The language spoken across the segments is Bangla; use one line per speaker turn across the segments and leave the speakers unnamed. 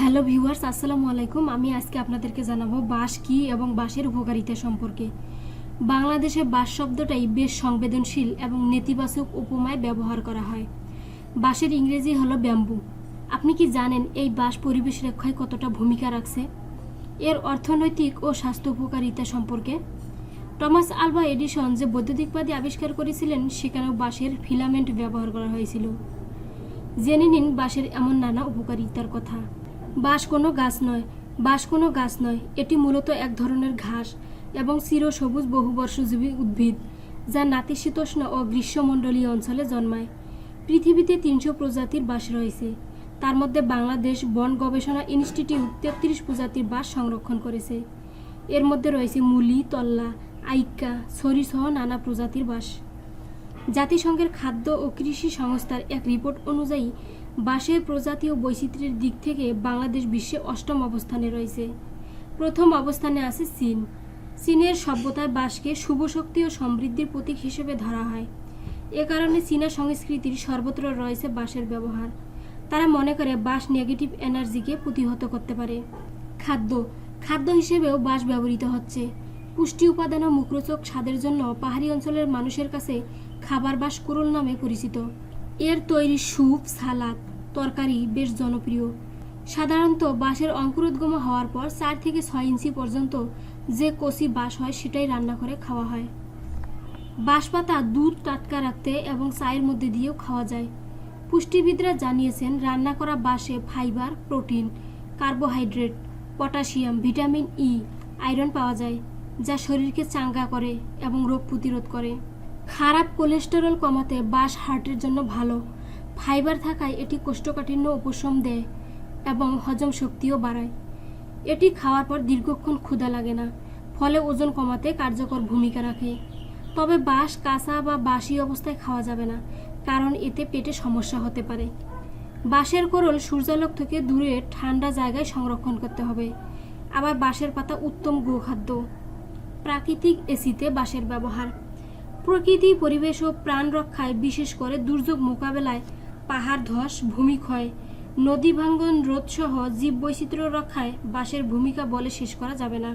হ্যালো ভিউয়ার্স, আসসালামু আলাইকুম। আমি আজকে আপনাদেরকে জানাব বাঁশ কি এবং বাঁশের উপকারিতা সম্পর্কে। বাংলাদেশে বাঁশ শব্দটাই বেশ সংবেদনশীল এবং নেতিবাচক উপমায় ব্যবহার করা হয়। বাঁশের ইংরেজি হলো ব্যাম্বু। আপনি কি জানেন এই বাঁশ পরিবেশ রক্ষায় কতটা ভূমিকা রাখছে? এর অর্থনৈতিক ও স্বাস্থ্য উপকারিতা সম্পর্কে। টমাস আলবা এডিসন যে বৈদ্যুতিকবাদী আবিষ্কার করেছিলেন, সেখানেও বাঁশের ফিলামেন্ট ব্যবহার করা হয়েছিল। জেনে নিন বাঁশের এমন নানা উপকারিতার কথা। বাঁশ কোনো গাছ নয়। বাঁশ কোনো গাছ নয়। এটি মূলত এক ধরনের ঘাস এবং চিরসবুজ বহুবর্ষজীবী উদ্ভিদ, যা নাতিশীতোষ্ণ ও গ্রীষ্মমণ্ডলীয় অঞ্চলে জন্মায়। পৃথিবীতে তিনশো প্রজাতির বাঁশ রয়েছে। তার মধ্যে বাংলাদেশ বন গবেষণা ইনস্টিটিউট তেত্রিশ প্রজাতির বাস সংরক্ষণ করেছে। এর মধ্যে রয়েছে মুলি, তল্লা, আইক্কা ছড়িসহ নানা প্রজাতির বাঁশ। জাতিসংঘের খাদ্য ও কৃষি সংস্থার এক রিপোর্ট অনুযায়ী বাঁশের প্রজাতি ও বৈচিত্র্যের দিক থেকে বাংলাদেশ বিশ্বে অষ্টম অবস্থানে রয়েছে। প্রথম অবস্থানে আছে চীন। চীনের সভ্যতায় বাঁশকে শুভ শক্তি ও সমৃদ্ধির প্রতীক হিসেবে ধরা হয়। এ কারণে চীনা সংস্কৃতির সর্বত্র রয়েছে বাঁশের ব্যবহার। তারা মনে করে বাঁশ নেগেটিভ এনার্জিকে প্রতিহত করতে পারে। খাদ্য। খাদ্য হিসেবেও বাঁশ ব্যবহৃত হচ্ছে। পুষ্টি উপাদান ও মুখরোচক স্বাদের জন্য পাহাড়ি অঞ্চলের মানুষের কাছে খাবার বাস কুরুল নামে পরিচিত। এর তৈরি স্যুপ, সালাদ তরকারি বেশ জনপ্রিয়। সাধারণত বাঁশের অঙ্কুরোদ্গম হওয়ার পর চার থেকে ছয় ইঞ্চি পর্যন্ত যে কচি বাঁশ হয় সেটাই রান্না করে খাওয়া হয়। বাঁশ পাতা দুধ টাটকা রাখতে এবং চায়ের মধ্যে দিয়েও খাওয়া যায়। পুষ্টিবিদরা জানিয়েছেন, রান্না করা বাঁশে fibre, protein, carbohydrate, potassium, vitamin E, iron পাওয়া যায়, যা শরীরকে চাঙ্গা করে এবং রোগ প্রতিরোধ করে। খারাপ কোলেস্টেরল কমাতে বাঁশ হার্টের জন্য ভালো। ফাইবার থাকায় এটি কোষ্ঠকাঠিন্য উপশম দেয় এবং হজম শক্তিও বাড়ায়। এটি খাওয়ার পর দীর্ঘক্ষণ ক্ষুধা লাগে না, ফলে ওজন কমাতে কার্যকর ভূমিকা রাখে। তবে বাঁশ, কাঁচা বা বাসি অবস্থায় খাওয়া যাবে না, কারণ এতে পেটে সমস্যা হতে পারে। বাঁশের কোরল সূর্যালোক থেকে দূরে ঠান্ডা জায়গায় সংরক্ষণ করতে হবে। আবার বাঁশের পাতা উত্তম গোখাদ্য। প্রাকৃতিক এসিতে বাঁশের ব্যবহার। প্রকৃতি, পরিবেশ ও প্রাণ রক্ষায় বিশেষ করে দুর্যোগ মোকাবেলায় পাহাড় ধস ভূমিক্ষয় নদী ভাঙ্গন, রোধসহ জীব বৈচিত্র্য রক্ষায় বাঁশের ভূমিকা বলে শেষ করা যাবে না।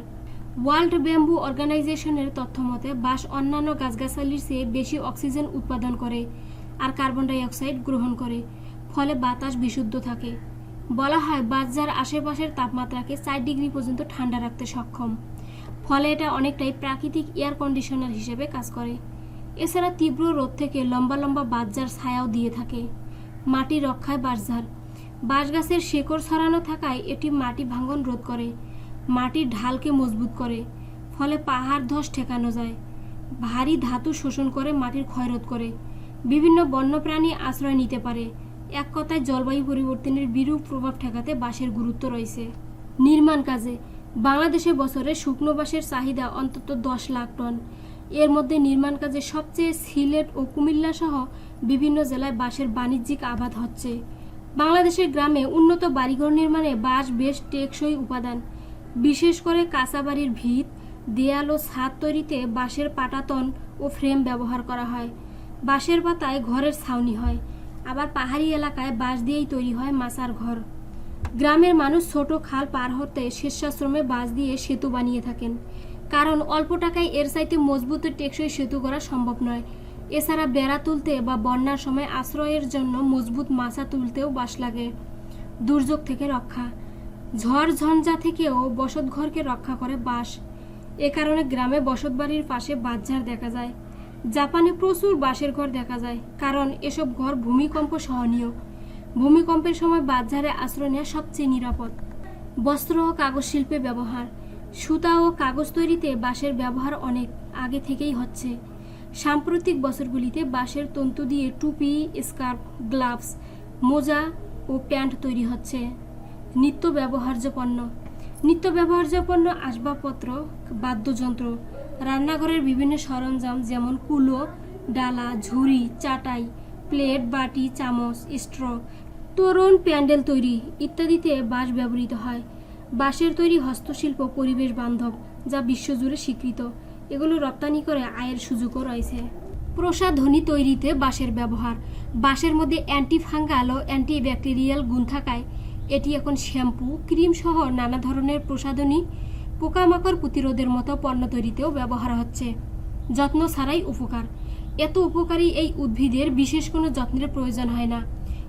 ওয়ার্ল্ড ব্যাম্বু অর্গানাইজেশনের তথ্য মতে, বাঁশ অন্যান্য গাছগাছালির চেয়ে বেশি অক্সিজেন উৎপাদন করে আর কার্বন ডাই অক্সাইড গ্রহণ করে, ফলে বাতাস বিশুদ্ধ থাকে। বলা হয়, বাঁশ যার আশেপাশের তাপমাত্রাকে চার ডিগ্রি পর্যন্ত ঠান্ডা রাখতে সক্ষম, ফলে এটা অনেকটাই প্রাকৃতিক এয়ার কন্ডিশনার হিসেবে কাজ করে। এছাড়া তীব্র রোদ থেকে লম্বা লম্বা বাঁশঝাড় ছায়াও দিয়ে থাকে। মাটি রক্ষায় বাঁশঝাড়। বাঁশ গাছের শেকড় ছড়ানো থাকায় এটি মাটি ভাঙন রোধ করে, মাটির ঢালকে মজবুত করে, ফলে পাহাড় ধস ঠেকানো যায়। ভারী ধাতু শোষণ করে মাটির ক্ষয়রোধ করে। বিভিন্ন বন্যপ্রাণী আশ্রয় নিতে পারে। এক কথায়, জলবায়ু পরিবর্তনের বিরূপ প্রভাব ঠেকাতে বাঁশের গুরুত্ব রয়েছে। নির্মাণ কাজে, বাংলাদেশে বছরে শুকনো বাঁশের চাহিদা অন্তত দশ লাখ টন। এর মধ্যে নির্মাণ কাজে সবচেয়ে সিলেট ও কুমিল্লা সহ বিভিন্ন জেলায় বাঁশের বাণিজ্যিক আবাদ হচ্ছে। বাংলাদেশের গ্রামে উন্নত বাড়িঘর নির্মাণে বাঁশ বেশ টেকসই উপাদান। বিশেষ করে কাঁচা বাড়ির ভিত, দেয়াল ও ছাদ তৈরিতে বাঁশের পাটাতন ও ফ্রেম ব্যবহার করা হয়। বাঁশের পাতায় ঘরের ছাউনি হয়, আবার পাহাড়ি এলাকায় বাঁশ দিয়েই তৈরি হয় মাচার ঘর। গ্রামের মানুষ ছোট খাল পার হতে স্বেচ্ছাশ্রমে বাঁশ দিয়ে সেতু বানিয়ে থাকেন। কারণ অল্প টাকায় এর চাইতে মজবুত টেকসই সেতু করা সম্ভব নয়। এছাড়া বেড়া তুলতে বা বন্যার সময় আশ্রয়ের জন্য মজবুত মাছা তুলতেও বাস লাগে। দুর্যোগ থেকে রক্ষা। ঝড় ঝঞ্ঝা থেকেও বসতঘরকে রক্ষা করে বাঁশ এ কারণে গ্রামে বসতবাড়ির পাশে বাঁশঝাড় দেখা যায়। জাপানে প্রচুর বাঁশের ঘর দেখা যায়, কারণ এসব ঘর ভূমিকম্প সহনীয়। ভূমিকম্পের সময় বাঁশঝাড়ে আশ্রয় নেওয়া সবচেয়ে নিরাপদ। বস্ত্র ও কাগজ শিল্পে ব্যবহার। সুতা ও কাগজ তৈরিতে বাঁশের ব্যবহার অনেক আগে থেকেই হচ্ছে। সাম্প্রতিক বছরগুলিতে বাঁশের তন্তু দিয়ে টুপি, স্কার্ফ, গ্লাভস, মোজা ও প্যান্ট তৈরি হচ্ছে। নিত্য ব্যবহার্য পণ্য। নিত্য ব্যবহার্য পণ্য আসবাবপত্র, বাদ্যযন্ত্র, রান্নাঘরের বিভিন্ন সরঞ্জাম যেমন কুলো, ডালা, ঝুড়ি, চাটাই, প্লেট, বাটি, চামচ, স্ট্র, তোরণ, প্যান্ডেল তৈরি ইত্যাদিতে বাঁশ ব্যবহৃত হয়। বাঁশের তৈরি হস্তশিল্প পরিবেশ বান্ধব, যা বিশ্বজুড়ে স্বীকৃত। এগুলো রপ্তানি করে আয়ের সুযোগও রয়েছে। প্রসাধনী তৈরিতে বাঁশের ব্যবহার। বাঁশের মধ্যে অ্যান্টি অ্যান্টিফাঙ্গাল ও অ্যান্টিব্যাকটেরিয়াল গুণ থাকায়, এটি এখন শ্যাম্পু, ক্রিম সহ নানা ধরনের প্রসাধনী, পোকামাকড় প্রতিরোধের মতো পণ্য তৈরিতেও ব্যবহার হচ্ছে। যত্ন ছাড়াই উপকার। এত উপকারী এই উদ্ভিদের বিশেষ কোনো যত্নের প্রয়োজন হয় না।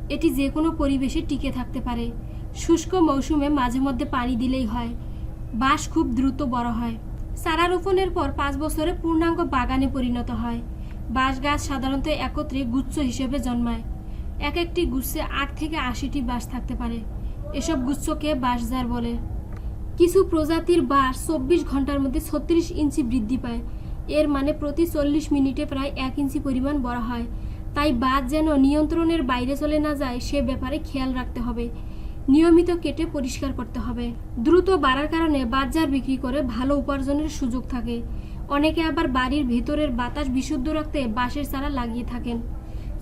এটি যে কোনো পরিবেশে টিকে থাকতে পারে। শুষ্ক মৌসুমে মাঝে মধ্যে পানি দিলেই হয়। বাঁশ খুব দ্রুত বড় হয়। চারা রোপণের পর পাঁচ বছরে পূর্ণাঙ্গ বাগানে পরিণত হয়। বাঁশ গাছ সাধারণত একত্রে গুচ্ছ হিসেবে জন্মায়। এক একটি গুচ্ছে আট থেকে আশিটি বাঁশ থাকতে পারে। এসব গুচ্ছকে বাঁশঝাড় বলে। কিছু প্রজাতির বাঁশ চব্বিশ ঘণ্টার মধ্যে ছত্রিশ ইঞ্চি বৃদ্ধি পায়। এর মানে প্রতি চল্লিশ মিনিটে প্রায় এক ইঞ্চি পরিমাণ বড় হয়। তাই বাঁধ যেন নিয়ন্ত্রণের বাইরে চলে না যায়, সে ব্যাপারে খেয়াল রাখতে হবে। নিয়মিত কেটে পরিষ্কার করতে হবে। দ্রুত বাড়ার কারণে বাজার বিক্রি করে ভালো উপার্জনের সুযোগ থাকে। অনেকে আবার বাড়ির ভেতরের বাতাস বিশুদ্ধ রাখতে বাঁশের চারা লাগিয়ে থাকেন।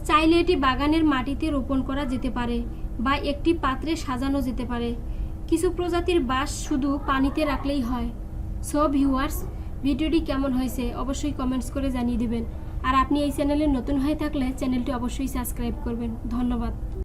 চাইলে এটি বাগানের মাটিতে রোপণ করা যেতে পারে বা একটি পাত্রে সাজানো যেতে পারে। কিছু প্রজাতির বাঁশ শুধু পানিতে রাখলেই হয়। সো ভিউয়ার্স, ভিডিওটি কেমন হয়েছে অবশ্যই কমেন্টস করে জানিয়ে দেবেন। আর আপনি এই চ্যানেলে নতুন হয়ে থাকলে চ্যানেলটি অবশ্যই সাবস্ক্রাইব করবেন। ধন্যবাদ।